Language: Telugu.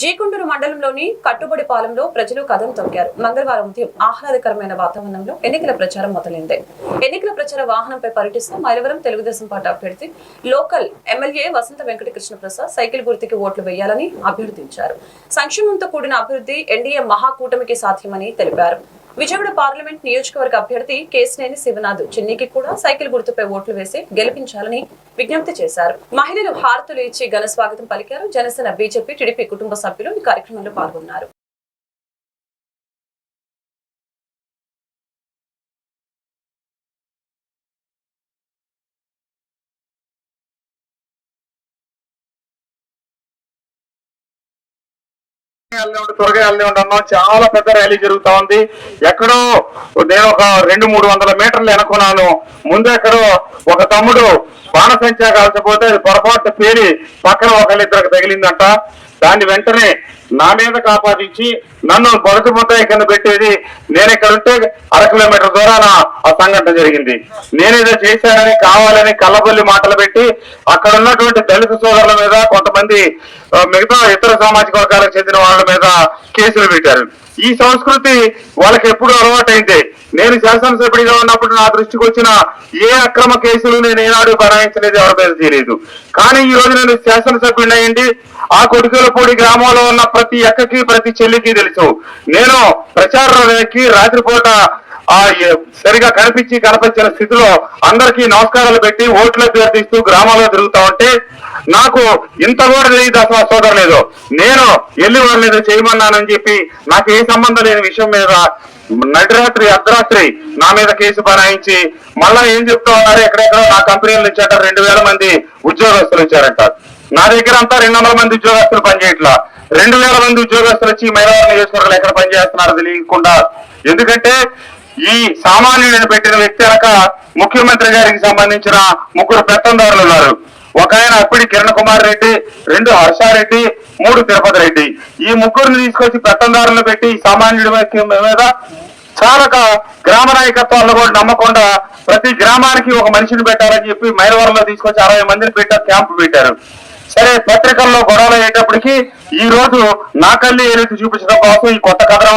జీకుండూరు మండలంలోని కట్టుబడి పాలెంలో ప్రజలు కథం తొక్కారు. మంగళవారం ఉదయం ఆహ్లాదకరమైన వాతావరణంలో ఎన్నికల ప్రచారం మొదలైంది. ఎన్నికల ప్రచార వాహనంపై పర్యటిస్తూ మైలవరం తెలుగుదేశం పార్టీ అభ్యర్థి local MLA Vasantha Venkatakrishna Prasad cycle గుర్తుకి ఓట్లు వేయాలని అభ్యర్థించారు. సంక్షేమంతో కూడిన అభివృద్ధి ఎన్డీఏ మహాకూటమికి సాధ్యమని తెలిపారు. విజయవాడ పార్లమెంట్ నియోజకవర్గ అభ్యర్థి కేసినేని శివనాథ్ చిన్నికి కూడా సైకిల్ గుర్తుపై ఓట్లు వేసి గెలిపించాలని విజ్ఞప్తి చేశారు. మహిళలు హారతులు ఇచ్చి ఘన స్వాగతం పలికారు. జనసేన బీజేపీ టీడీపీ కుటుంబ సభ్యులు ఈ కార్యక్రమంలో పాల్గొన్నారు. వెళ్ళండి త్వరగా వెళ్ళండి అన్నాం చాలా పెద్ద ర్యాలీ జరుగుతా ఉంది. ఎక్కడో నేను ఒక రెండు మూడు వందల మీటర్లు వెనుకున్నాను. ముందెక్కడో ఒక తమ్ముడు బాణసంచా కాల్చపోతే అది పొరపాటు పేరి పక్కన ఒకళ్ళిద్దరికి తగిలిందంట. దాన్ని వెంటనే నా మీద కాపాదించి నన్ను పొగటి ముద్దాయి కింద పెట్టేది నేను ఇక్కడ ఉంటే అర కిలోమీటర్ దూరాన ఆ సంఘటన జరిగింది. నేనేదో చేశానని కావాలని కళ్ళబొల్లి మాటలు పెట్టి అక్కడ ఉన్నటువంటి దళిత సోదరుల మీద కొంతమంది మిగతా ఇతర సామాజిక వర్గాలకు చెందిన వాళ్ళ మీద కేసులు పెట్టారు. ఈ సంస్కృతి వాళ్ళకి ఎప్పుడు అలవాటైంది. నేను శాసనసభ్యుడిగా ఉన్నప్పుడు నా దృష్టికి వచ్చిన ఏ అక్రమ కేసులు నేను ఏనాడు బనాయించలేదు ఎవరి మీద తెలియదు. కానీ ఈ రోజు నేను శాసనసభ్యుడిని అయ్యండి ఆ కొడుకులపూడి గ్రామంలో ఉన్న ప్రతి అక్కకి ప్రతి చెల్లికి తెలుసు. నేను ప్రచారంలోకి రాత్రిపూట ఆ సరిగా కనిపించి కనిపించిన స్థితిలో అందరికీ నమస్కారాలు పెట్టి ఓట్లు అభ్యర్థిస్తూ గ్రామాల్లో తిరుగుతా ఉంటే నాకు ఇంత కూడా తెలియదు అసలు సోదరు లేదు. నేను వెళ్ళి వాళ్ళు ఏదో చేయమన్నానని చెప్పి నాకు ఏ సంబంధం లేని విషయం మీద నడిరాత్రి అర్ధరాత్రి నా మీద కేసు బనాయించి మళ్ళా ఏం చెప్తా ఉన్నారు? నా కంపెనీలు నుంచి రెండు వేల మంది ఉద్యోగస్తులు ఇచ్చారంట నా దగ్గర అంతా రెండు వందల మంది ఉద్యోగస్తులు పనిచేయట్లా. రెండు వేల మంది ఉద్యోగస్తులు వచ్చి మైలవరం నియోజకవర్గాలు ఎక్కడ పనిచేస్తున్నారో తెలియకుండా. ఎందుకంటే ఈ సామాన్యుడిని పెట్టిన వ్యక్తి అనక ముఖ్యమంత్రి గారికి సంబంధించిన ముగ్గురు పెత్తందారులు ఉన్నారు. ఒక ఆయన అప్పిడి కిరణ్ కుమార్ రెడ్డి రెండు హర్షారెడ్డి మూడు తిరుపతి రెడ్డి. ఈ ముగ్గురిని తీసుకొచ్చి పెత్తందారులను పెట్టి సామాన్యుడి మీద- చాలక గ్రామ నాయకత్వాలను కూడా నమ్మకుండా ప్రతి గ్రామానికి ఒక మనిషిని పెట్టారని చెప్పి మైలవరంలో తీసుకొచ్చి అరవై మందిని పెట్టారు క్యాంపు పెట్టారు. సరే పత్రికల్లో గొడవలు అయ్యేటప్పటికి ఈ రోజు నా ఏ ఏదైతే చూపించడం కోసం ఈ కొత్త కథనం